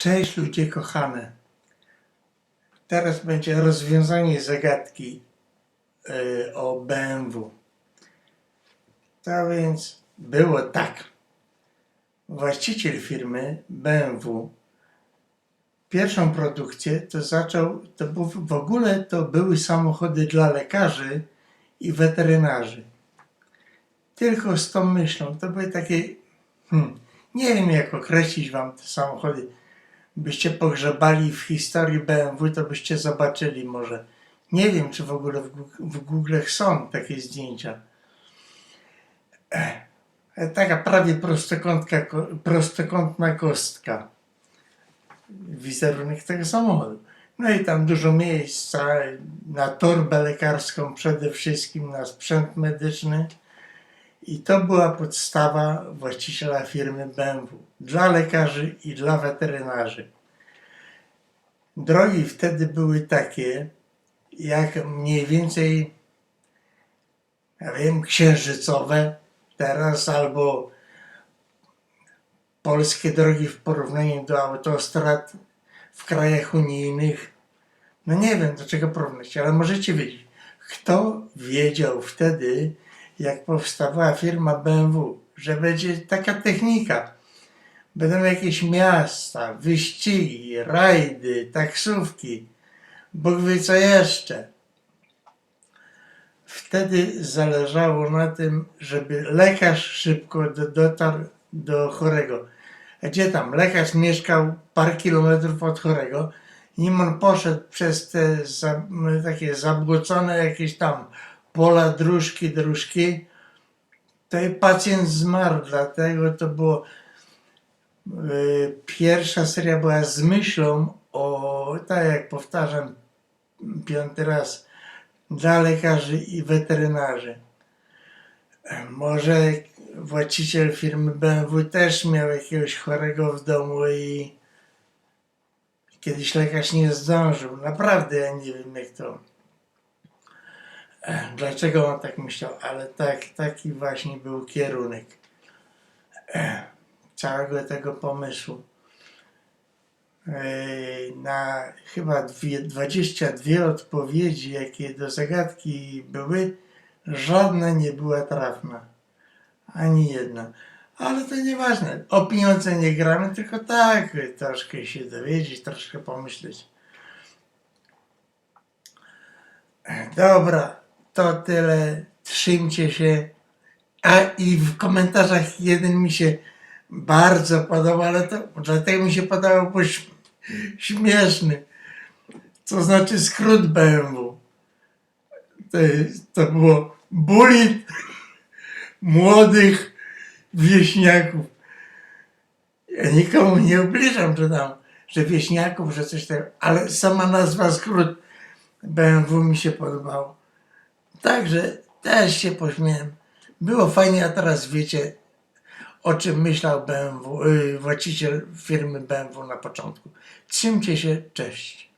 Cześć ludzie kochane. Teraz będzie rozwiązanie zagadki y, o BMW. To więc było tak. Właściciel firmy BMW pierwszą produkcję to zaczął, to w ogóle to były samochody dla lekarzy i weterynarzy. Tylko z tą myślą, to były takie, hmm, nie wiem jak określić wam te samochody. Byście pogrzebali w historii BMW, to byście zobaczyli może. Nie wiem, czy w ogóle w, Google są takie zdjęcia. Ech, Taka prawie prostokątka, prostokątna kostka. Wizerunek tego samochodu. No i tam dużo miejsca na torbę lekarską przede wszystkim, na sprzęt medyczny. I to była podstawa właściciela firmy BMW dla lekarzy i dla weterynarzy. Drogi wtedy były takie, jak mniej więcej, ja wiem, księżycowe teraz, albo polskie drogi w porównaniu do autostrad w krajach unijnych. No nie wiem, do czego porównać, ale możecie wiedzieć. Kto wiedział wtedy, jak powstawała firma BMW, że będzie taka technika. Będą jakieś miasta, wyścigi, rajdy, taksówki, Bóg wie co jeszcze. Wtedy zależało na tym, żeby lekarz szybko do, dotarł do chorego. Gdzie tam? Lekarz mieszkał parę kilometrów od chorego. Nim on poszedł przez te za, takie zabłocone jakieś tam pola, dróżki, dróżki, to pacjent zmarł, dlatego to było y, pierwsza seria była z myślą o, tak jak powtarzam piąty raz, dla lekarzy i weterynarzy. Może właściciel firmy BMW też miał jakiegoś chorego w domu i kiedyś lekarz nie zdążył. Naprawdę ja nie wiem jak to. Dlaczego on tak myślał, ale tak, taki właśnie był kierunek całego tego pomysłu. Na chyba dwie, 22 odpowiedzi, jakie do zagadki były, żadna nie była trafna. Ani jedna. Ale to nieważne. O pieniądze nie gramy, tylko tak, troszkę się dowiedzieć, troszkę pomyśleć. Dobra, to tyle. Trzymcie się. A i w komentarzach jeden mi się bardzo podobał, ale to dlatego mi się podobał, bo śmieszny. To znaczy skrót BMW. To, jest- to było bulit młodych wieśniaków. Ja nikomu nie ubliżam, że tam, że wieśniaków, że coś tam, ale sama nazwa skrót BMW mi się podobało. Także też się pośmiałem. Było fajnie, a teraz wiecie, o czym myślał BMW, yy, właściciel firmy BMW na początku. Trzymcie się, cześć.